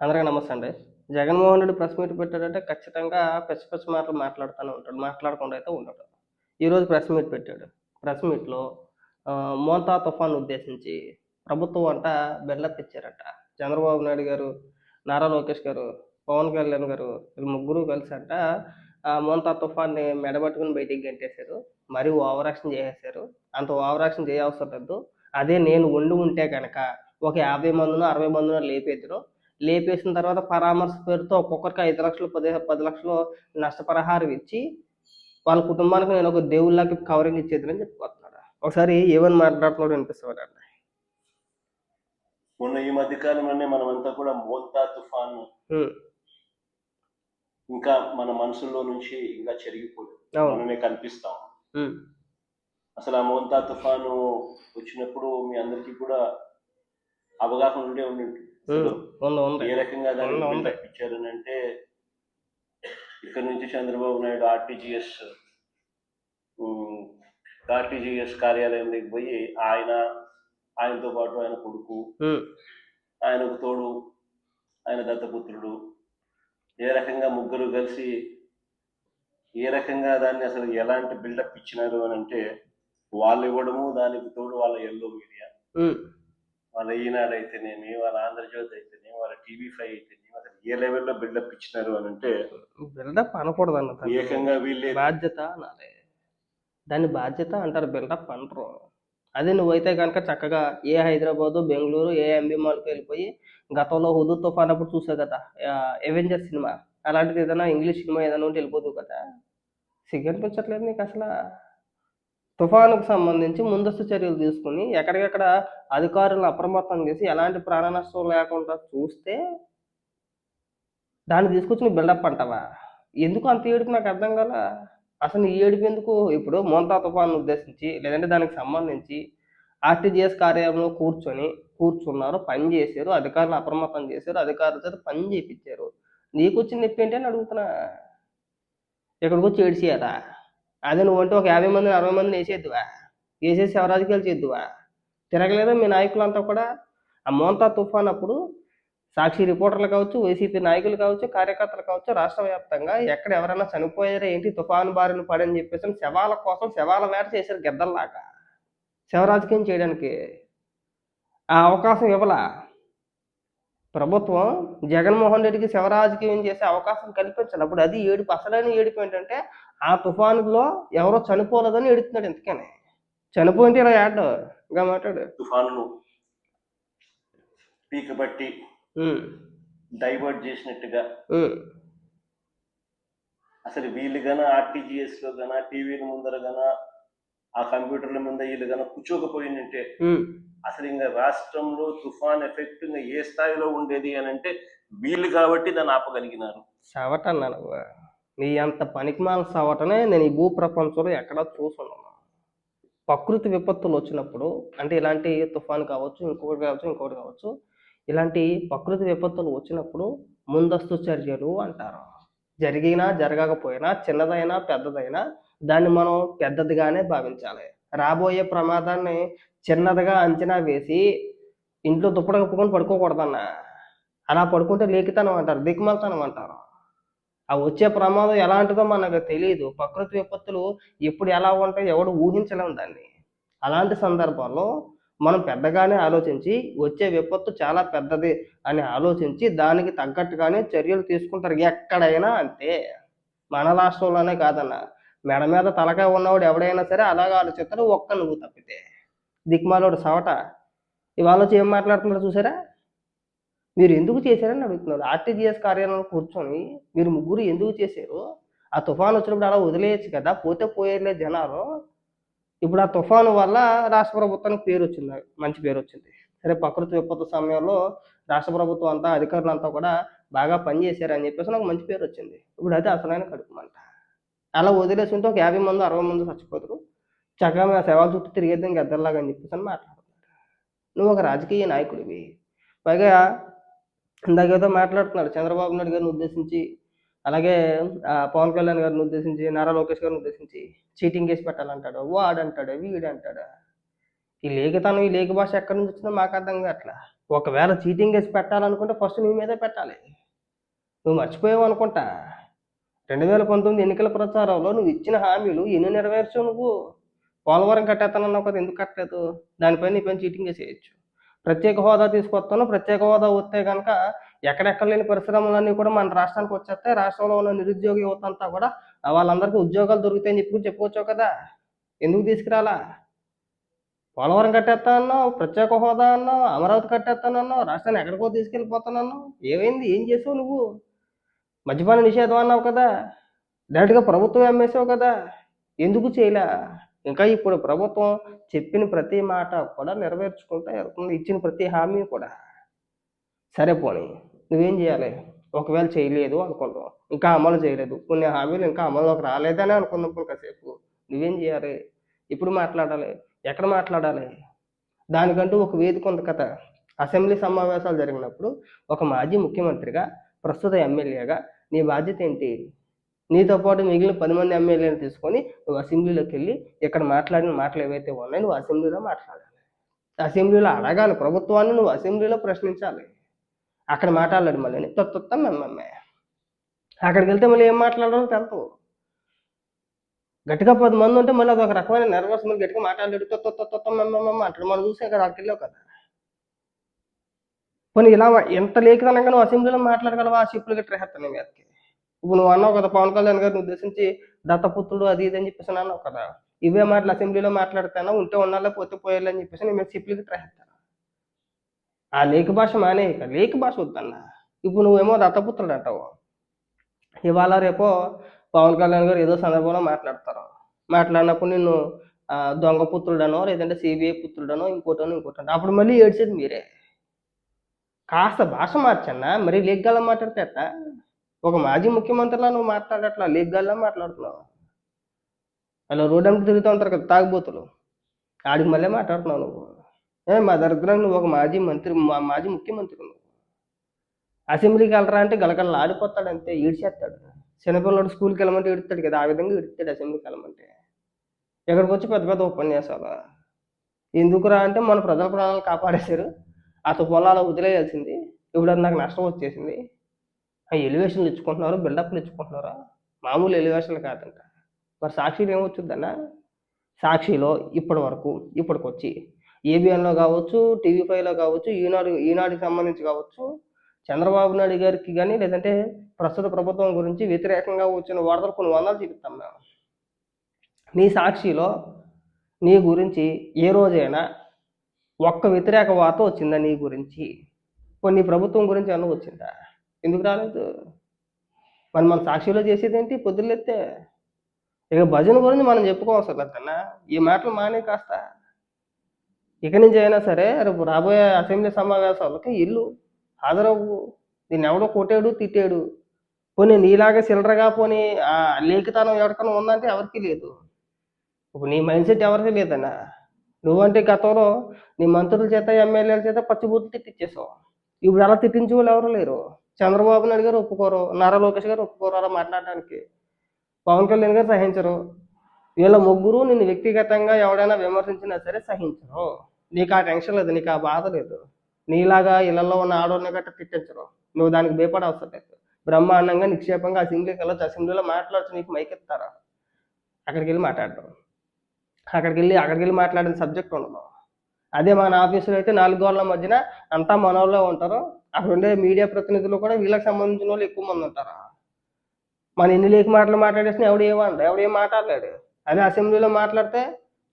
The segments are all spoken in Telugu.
అందరికీ నమస్తే అండి. జగన్మోహన్ రెడ్డి ప్రెస్ మీట్ పెట్టాడంటే ఖచ్చితంగా పిచ్చి పిచ్చి మాటలు మాట్లాడుతూనే ఉంటాడు మాట్లాడకుండా అయితే ఉండడు. ఈరోజు ప్రెస్ మీట్ పెట్టాడు. ప్రెస్ మీట్లో మోంతా తుఫాన్ ఉద్దేశించి ప్రభుత్వం అంట బెల్లప్ ఇచ్చారట చంద్రబాబు నాయుడు గారు నారా లోకేష్ గారు పవన్ కళ్యాణ్ గారు వీళ్ళు ముగ్గురు కలిసి అంట ఆ మోంతా తుఫాన్ని మెడబట్టుకుని బయటికి గంటేశారు. మరీ ఓవరాక్షన్ చేసేశారు. చేసేసారు అంత ఓవరాక్షన్ చేయవసరం లేదు. అదే నేను వండి ఉంటే కనుక ఒక యాభై మందినో అరవై మందినో లేపేద్దరు. లేపేసిన తర్వాత పరామర్శ పేరుతో ఒక్కొక్కరికి ఐదు లక్షలు పది పది లక్షలు నష్టపరిహారం ఇచ్చి వాళ్ళ కుటుంబానికి నేను ఒక దేవుళ్ళకి కవరింగ్ ఇచ్చేదని చెప్పుకుంటున్నాడు ఒకసారి ఏమని మాట్లాడుతున్నాడు వినిపిస్తాడు మొన్న ఈ మధ్య కాలంలోనే మనమంతా కూడా మోంతా తుఫాను ఇంకా మన మనసులో నుంచి ఇంకా చెరిగిపోలేదు. మనమే కనిపిస్తాం అసలు ఆ మోంతా తుఫాను వచ్చినప్పుడు మీ అందరికీ కూడా అవగాహన ఉండే ఉండి ఉంటుంది. ఉంది ఉంది ఏ రకంగా దాన్ని ఉంది, అంటే ఇక్కడ నుంచి చంద్రబాబు నాయుడు ఆర్టీజీఎస్ ఆర్టీజీఎస్ కార్యాలయంలోకి పోయి ఆయన ఆయనతో పాటు ఆయన కొడుకు ఆయనకు తోడు ఆయన దత్తపుత్రుడు ఏ రకంగా ముగ్గురు కలిసి ఏ రకంగా దాన్ని అసలు ఎలాంటి బిల్డప్ ఇచ్చినారు అని అంటే వాళ్ళు ఇవ్వడము దానికి తోడు వాళ్ళ ఎల్లో మీడియా వాళ్ళ ఈనాడు అయితేనేమి వాళ్ళ ఆంధ్రజ్యోతి అయితేనేమి వాళ్ళ టీవీ ఫైవ్ అయితేనేమి అసలు ఏ లెవెల్లో బిల్డప్ ఇచ్చినారు అని అంటే బిల్డప్ అనకూడదు అన్న ఏకంగా వీళ్ళే. బాధ్యత అనాలి. దాన్ని బాధ్యత అంటారు బిల్డప్ అంటారు. అదే నువ్వైతే కనుక చక్కగా ఏ హైదరాబాదు బెంగళూరు ఏ ఎంబీ మాల్కి వెళ్ళిపోయి గతంలో హుదు తుఫాన్ అప్పుడు చూసావు కదా ఎవెంజర్ సినిమా. అలాంటిది ఏదైనా ఇంగ్లీష్ సినిమా ఏదైనా ఉంటే వెళ్ళిపోదు కదా. సిగ్గు అనిపించట్లేదు నీకు అసలు? తుఫానుకు సంబంధించి ముందస్తు చర్యలు తీసుకుని ఎక్కడికెక్కడ అధికారులను అప్రమత్తం చేసి ఎలాంటి ప్రాణ నష్టం లేకుండా చూస్తే దాన్ని తీసుకొచ్చి బిల్డప్ అంటావా? ఎందుకు అంత ఏడుపు నాకు అర్థం కాల? అసలు ఈ ఏడుపు ఎందుకు? ఇప్పుడు మోంతా తుఫాను ఉద్దేశించి లేదంటే దానికి సంబంధించి ఆర్టీజీఎస్ కార్యాలయంలో కూర్చొని కూర్చున్నారు పని చేశారు అధికారులు అప్రమత్తం చేశారు అధికారుల చేత పని చేయించారు నీకు వచ్చిన నొప్పి ఏంటి అని అడుగుతున్నా. ఇక్కడికి వచ్చి అదే నువ్వంటే ఒక యాభై మందిని అరవై మందిని వేసేద్దువా? వేసేసి శివరాజకీయాలు చేద్దువా? తిరగలేదా మీ నాయకులంతా కూడా? ఆ మోంతా తుఫాన్ అప్పుడు సాక్షి రిపోర్టర్లు కావచ్చు వైసీపీ నాయకులు కావచ్చు కార్యకర్తలు కావచ్చు రాష్ట్ర వ్యాప్తంగా ఎక్కడ ఎవరైనా చనిపోయారా ఏంటి తుఫాను బారిన పడని చెప్పేసి శవాల కోసం శవాల వేట చేశారు గెద్దల్లాగా శవరాజకీయం చేయడానికి ఆ అవకాశం ఇవ్వలా? ప్రభుత్వం జగన్మోహన్ రెడ్డికి శవరాజకీయం చేసే అవకాశం కల్పించాలి. అప్పుడు అది ఏడుపు. అసలైన ఏడుపు ఏంటంటే ఆ తుఫానులో ఎవరో చనిపోలేదని ఏడుతున్నాడు ఎందుకని చనిపోయింటే ఇలా ఏడ్డు ఇంకా మాట్లాడు. తుఫాను పీక బట్టి డైవర్ట్ చేసినట్టుగా. అసలు వీళ్ళు గన ఆర్టీజీఎస్లో గన టీవీల ముందర గన ఆ కంప్యూటర్ల ముందర వీళ్ళు గన కూర్చోకపోయిందంటే. అసలు ఇంకా రాష్ట్రంలో తుఫాన్ ఎఫెక్ట్ ఇంకా ఏ స్థాయిలో ఉండేది అని అంటే వీళ్ళు కాబట్టి దాన్ని ఆపగలిగినారు. అన్నాను నీ అంత పనికిమాల సవటనే నేను ఈ భూ ప్రపంచంలో ఎక్కడా చూసున్నాను ప్రకృతి విపత్తులు వచ్చినప్పుడు అంటే ఇలాంటి తుఫాన్ కావచ్చు ఇంకొకటి కావచ్చు ఇంకొకటి కావచ్చు ఇలాంటి ప్రకృతి విపత్తులు వచ్చినప్పుడు ముందస్తు చర్యలు అంటారు. జరిగినా జరగకపోయినా చిన్నదైనా పెద్దదైనా దాన్ని మనం పెద్దదిగానే భావించాలి. రాబోయే ప్రమాదాన్ని చిన్నదిగా అంచనా వేసి ఇంట్లో దుప్పటి కప్పుకొని పడుకోకూడదన్న. అలా పడుకుంటే లేకితనం అంటారు దిక్మల్తనం అంటారు. ఆ వచ్చే ప్రమాదం ఎలాంటిదో మనకు తెలియదు ప్రకృతి విపత్తులు ఎప్పుడు ఎలా ఉంటాయో ఎవడు ఊహించలేము దాన్ని. అలాంటి సందర్భాల్లో మనం పెద్దగానే ఆలోచించి వచ్చే విపత్తు చాలా పెద్దది అని ఆలోచించి దానికి తగ్గట్టుగానే చర్యలు తీసుకుంటారు. ఎక్కడైనా అంతే. మన రాష్ట్రంలోనే కాదన్న. మెడ మీద తలకాయ ఉన్నవాడు ఎవడైనా సరే అలాగ ఆలోచిస్తారు ఒక్క నువ్వు తప్పితే. దిక్మాలోడు సవట. ఇవాళ వచ్చి ఏం మాట్లాడుతున్నాడు చూసారా? మీరు ఎందుకు చేశారని అడుగుతున్నారు ఆర్టీజీఎస్ కార్యాలయంలో కూర్చొని మీరు ముగ్గురు ఎందుకు చేశారు? ఆ తుఫాను వచ్చినప్పుడు అలా వదిలేయచ్చు కదా పోతే పోయేలే జనాలు. ఇప్పుడు ఆ తుఫాను వల్ల రాష్ట్ర ప్రభుత్వానికి పేరు వచ్చింది మంచి పేరు వచ్చింది. సరే ప్రకృతి విపత్తు సమయంలో రాష్ట్ర ప్రభుత్వం అంతా అధికారులు అంతా కూడా బాగా పనిచేశారని చెప్పేసి నాకు మంచి పేరు వచ్చింది. ఇప్పుడు అయితే అసలైన కడుపుమంట అలా వదిలేసి ఉంటే ఒక యాభై మంది అరవై మంది చచ్చిపోతారు. చక్కగా మేము శవాల చుట్టూ తిరిగేద్దాం గద్దల్లాగా అని చెప్పేసి అని మాట్లాడుతున్నారు. నువ్వు ఒక రాజకీయ నాయకుడివి. పైగా ఇందాకేదో మాట్లాడుతున్నాడు చంద్రబాబు నాయుడు గారిని ఉద్దేశించి అలాగే ఆ, పవన్ కళ్యాణ్ గారిని ఉద్దేశించి నారా లోకేష్ గారిని ఉద్దేశించి చీటింగ్ కేసు పెట్టాలంటాడు. వాడు వీడంటాడు? వీడు ఈ లేఖతనం ఈ లేఖ భాష ఎక్కడి నుంచి వచ్చిందో మాకు అర్థం కావట్లా. ఒకవేళ చీటింగ్ వేసి పెట్టాలనుకుంటే ఫస్ట్ నీ మీదే పెట్టాలి. నువ్వు మర్చిపోయావు అనుకుంటా. రెండు వేల పంతొమ్మిది ఎన్నికల ప్రచారంలో నువ్వు ఇచ్చిన హామీలు ఎన్ని నెరవేర్చావు నువ్వు? పోలవరం కట్టేస్తానన్నావు కదా ఎందుకు కట్టలేదు? దానిపైన నీ పైన చీటింగ్ చేసేయచ్చు. ప్రత్యేక హోదా తీసుకొస్తాను. ప్రత్యేక హోదా వస్తే కనుక ఎక్కడెక్కడ లేని పరిశ్రమలన్నీ కూడా మన రాష్ట్రానికి వచ్చేస్తాయి. రాష్ట్రంలో ఉన్న నిరుద్యోగ యువత అంతా కూడా వాళ్ళందరికీ ఉద్యోగాలు దొరుకుతాయని చెప్పి చెప్పుకోవచ్చు కదా. ఎందుకు తీసుకురాలా? పోలవరం కట్టేస్తా అన్నావు ప్రత్యేక హోదా అన్నావు అమరావతి కట్టేస్తానన్నావు రాష్ట్రాన్ని ఎక్కడికో తీసుకెళ్ళిపోతానన్నావు ఏమైంది? ఏం చేసావు నువ్వు? మద్యపాన నిషేధం అన్నావు కదా. డైరెక్ట్గా ప్రభుత్వం అమ్మేసావు కదా? ఎందుకు చేయలే? ఇంకా ఇప్పుడు ప్రభుత్వం చెప్పిన ప్రతి మాట కూడా నెరవేర్చుకుంటా వెళ్తుంది. ఇచ్చిన ప్రతి హామీ కూడా. సరే పోనీ నువ్వేం చేయాలి? ఒకవేళ చేయలేదు అనుకుంటాం ఇంకా అమలు చేయలేదు. కొన్ని హామీలు ఇంకా అమలులోకి రాలేదని అనుకున్నప్పుడు కాసేపు. నువ్వేం చేయాలి? ఇప్పుడు మాట్లాడాలి? ఎక్కడ మాట్లాడాలి? దానికంటూ ఒక వేదిక ఉంది కదా. అసెంబ్లీ సమావేశాలు జరిగినప్పుడు ఒక మాజీ ముఖ్యమంత్రిగా ప్రస్తుత ఎమ్మెల్యేగా నీ బాధ్యత ఏంటి? నీతో పాటు మిగిలిన పది మంది ఎమ్మెల్యేలు తీసుకొని నువ్వు అసెంబ్లీలోకి వెళ్ళి ఇక్కడ మాట్లాడిన మాటలు ఏవైతే ఉన్నాయో నువ్వు అసెంబ్లీలో మాట్లాడాలి. అసెంబ్లీలో అడగాలి. ప్రభుత్వాన్ని నువ్వు అసెంబ్లీలో ప్రశ్నించాలి. అక్కడ మాట్లాడాడు మళ్ళీ తొత్తం మెమ్మెమ్మే అక్కడికి వెళ్తే మళ్ళీ ఏం మాట్లాడాలో తెలుపు గట్టిగా పది మంది ఉంటే మళ్ళీ అదొక రకమైన నెర్వస్ మళ్ళీ గట్టిగా మాట్లాడాడు తొత్త తొత్త మెమ్మమ్మ అంటాడు. మనం చూసాం కదా అక్కడికి వెళ్ళావు కదా. పోనీ ఇలా ఎంత లేఖనంగా నువ్వు అసెంబ్లీలో మాట్లాడగలవా? ఆ షిప్పులు గట్రా హెత్తని మీదకి ఇప్పుడు నువ్వు అన్నావు కదా పవన్ కళ్యాణ్ గారిని ఉద్దేశించి దత్తపుత్రుడు అది ఇది అని చెప్పేసి అన్నావు కదా. ఇవే మాటలు అసెంబ్లీలో మాట్లాడతాను? ఉంటే ఉండాలి పోతే పోయాలి అని చెప్పేసి నేను షిప్పులు ట్రై వేస్తాను ఆ లేఖ భాష మానే లేఖ భాష వద్దన్నా. ఇప్పుడు నువ్వేమో దత్తపుత్రుడు అంటావు. ఇవాళ రేపో పవన్ కళ్యాణ్ గారు ఏదో సందర్భంలో మాట్లాడతారు. మాట్లాడినప్పుడు నిన్ను దొంగ పుత్రుడనో లేదంటే సిబిఐ పుత్రుడనో ఇంకోటనో ఇంకోటనో. అప్పుడు మళ్ళీ ఏడ్చేది మీరే. కాస్త భాష మార్చన్నా? మరి లేగ్గాల్లో మాట్లాడితే ఒక మాజీ ముఖ్యమంత్రిలా నువ్వు మాట్లాడట్లా లేగ్గాల్లో మాట్లాడుతున్నావు. అలా రోడ్డు అంతా తిరుగుతూ ఉంటారు కదా తాగుబోతులు. ఆడికి మళ్ళీ మాట్లాడుతున్నావు నువ్వు. ఏ మా దరిద్రం నువ్వు ఒక మాజీ మంత్రి మా మాజీ ముఖ్యమంత్రి నువ్వు. అసెంబ్లీకి వెళ్ళరా అంటే గలగల ఆడిపోతాడు అంతే ఈడ్చేస్తాడు. చిన్నపిల్లడు స్కూల్కి వెళ్ళమంటే ఇడుతాడు కదా ఆ విధంగా ఇడుతాడు అసెంబ్లీకి వెళ్ళమంటే. ఇక్కడికి వచ్చి పెద్ద పెద్ద ఉపన్యాసాలు. ఎందుకురా అంటే మన ప్రజల ప్రాణాలు కాపాడేశారు. అత పొలాలు వదిలేయాల్సింది. ఇప్పుడు అది నాకు నష్టం వచ్చేసింది. ఆ ఎలివేషన్లు ఇచ్చుకుంటున్నారు? బిల్డప్లు ఇచ్చుకుంటున్నారా? మామూలు ఎలివేషన్లు కాదంట. మరి సాక్షిలో ఏమొచ్చుద్దన్నా సాక్షిలో ఇప్పటి వరకు ఇప్పటికొచ్చి ఏబిఎన్లో కావచ్చు టీవీ ఫైవ్లో కావచ్చు ఈనాడు ఈనాడుకి సంబంధించి కావచ్చు చంద్రబాబు నాయుడు గారికి కానీ లేదంటే ప్రస్తుత ప్రభుత్వం గురించి వ్యతిరేకంగా వచ్చిన వార్తలు కొన్ని వందలు చూపిస్తాం మేము. నీ సాక్షిలో నీ గురించి ఏ రోజైనా ఒక్క వ్యతిరేక వార్త వచ్చిందా నీ గురించి? కొన్ని ప్రభుత్వం గురించి అన్న వచ్చిందా? ఎందుకు రాలేదు? మనం మన సాక్షిలో చేసేది ఏంటి పొద్దులెత్తే ఇక భజన గురించి మనం చెప్పుకోవసరం లేదన్నా ఈ మాటలు మానే కాస్త. ఇక నుంచి అయినా సరే రేపు రాబోయే అసెంబ్లీ సమావేశాలకి ఇల్లు హాజరవ్వు. దీన్ని ఎవడో కొట్టాడు తిట్టాడు. పోనీ నీలాగా సిల్లరగా పోనీ ఆ లేఖితనం ఎవరికైనా ఉందంటే ఎవరికీ లేదు. ఇప్పుడు నీ మైండ్ సెట్ ఎవరికీ లేదన్నా. నువ్వంటే గతంలో నీ మంత్రుల చేత ఎమ్మెల్యేల చేత పచ్చిబూతులు తిట్టించేసావు ఇప్పుడు అలా తిట్టించే వాళ్ళు ఎవరు లేరు. చంద్రబాబు నాయుడు గారు ఒప్పుకోరు నారా లోకేష్ గారు ఒప్పుకోరు అలా మాట్లాడడానికి. పవన్ కళ్యాణ్ గారు సహించరు. వీళ్ళ ముగ్గురు నిన్ను వ్యక్తిగతంగా ఎవడైనా విమర్శించినా సరే సహించరు. నీకు ఆ టెన్షన్ లేదు నీకు ఆ బాధ లేదు. నీలాగా ఇళ్ళలో ఉన్న ఆడవాళ్ళని గట్ట తిట్టించరు. నువ్వు దానికి భయపడే అవసరం లేదు. బ్రహ్మాండంగా నిక్షేపంగా అసెంబ్లీకి వెళ్ళొచ్చు అసెంబ్లీలో మాట్లాడచ్చు నీకు మైకెత్తారా అక్కడికి వెళ్ళి మాట్లాడతాం అక్కడికి వెళ్ళి అక్కడికి వెళ్ళి మాట్లాడిన సబ్జెక్ట్ ఉండదు. అదే మన ఆఫీసులో అయితే నాలుగు గోళ్ళ మధ్యన అంతా మనోళ్ళే ఉంటారు. అక్కడ ఉండే మీడియా ప్రతినిధులు కూడా వీళ్ళకి సంబంధించిన వాళ్ళు ఎక్కువ మంది ఉంటారు? మన ఎన్ని లేక మాటలు మాట్లాడేసిన ఎవడు ఏమన్నా ఎవడు ఏం మాట్లాడలేడు? అదే అసెంబ్లీలో మాట్లాడితే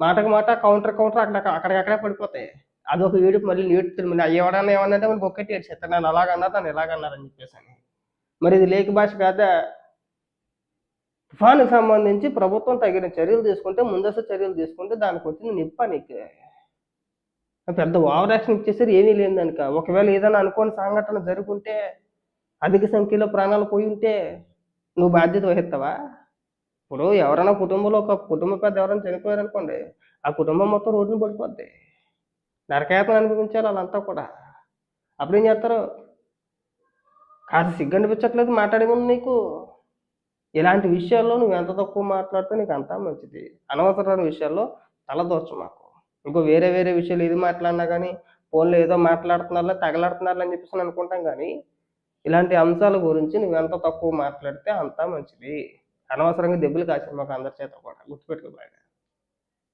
మాటకు మాట కౌంటర్ కౌంటర్ అక్కడ అక్కడికక్కడే పడిపోతాయి. అదొక ఏడుపు మళ్ళీ నేడుతుంది మళ్ళీ ఎవడన్నా ఏమన్నా మనకి ఒక్కటి ఏడ్చేస్తాను నన్ను అలాగన్నా నన్ను ఇలాగన్నారని చెప్పేసి అని. మరి ఇది లేక భాష కాదా. తుఫానుకు సంబంధించి ప్రభుత్వం తగిన చర్యలు తీసుకుంటే ముందస్తు చర్యలు తీసుకుంటే దానికి వచ్చిన నిప్ప నీకు. పెద్ద ఓవర్ యాక్షన్ ఇచ్చేసరి ఏమీ లేదు ఒకవేళ ఏదైనా అనుకోని సంఘటన జరుగుంటే అధిక సంఖ్యలో ప్రాణాలు పోయి ఉంటే నువ్వు బాధ్యత వహిస్తావా? ఇప్పుడు ఎవరైనా కుటుంబంలో ఒక కుటుంబ పెద్ద ఎవరైనా చనిపోయారు అనుకోండి ఆ కుటుంబం మొత్తం రోడ్డున పడిపోద్ది. నరకయాతన అనిపించాలి వాళ్ళంతా కూడా. అప్పుడేం చేస్తారు? కాస్త సిగ్గు అనిపించట్లేదు మాట్లాడే ముందు నీకు. ఇలాంటి విషయాల్లో నువ్వు ఎంత తక్కువ మాట్లాడితే నీకు అంతా మంచిది. అనవసరమైన విషయాల్లో తలదోచు మాకు. ఇంకో వేరే వేరే విషయాలు ఏది మాట్లాడినా కానీ ఫోన్లో ఏదో మాట్లాడుతున్నారా తగలాడుతున్నారా అని చెప్పేసి అనుకుంటాం కానీ ఇలాంటి అంశాల గురించి నువ్వు ఎంత తక్కువ మాట్లాడితే అంత మంచిది. అనవసరంగా దెబ్బలు కాసిన మాకు అందరి చేత కూడా. గుర్తుపెట్టుకో బాగా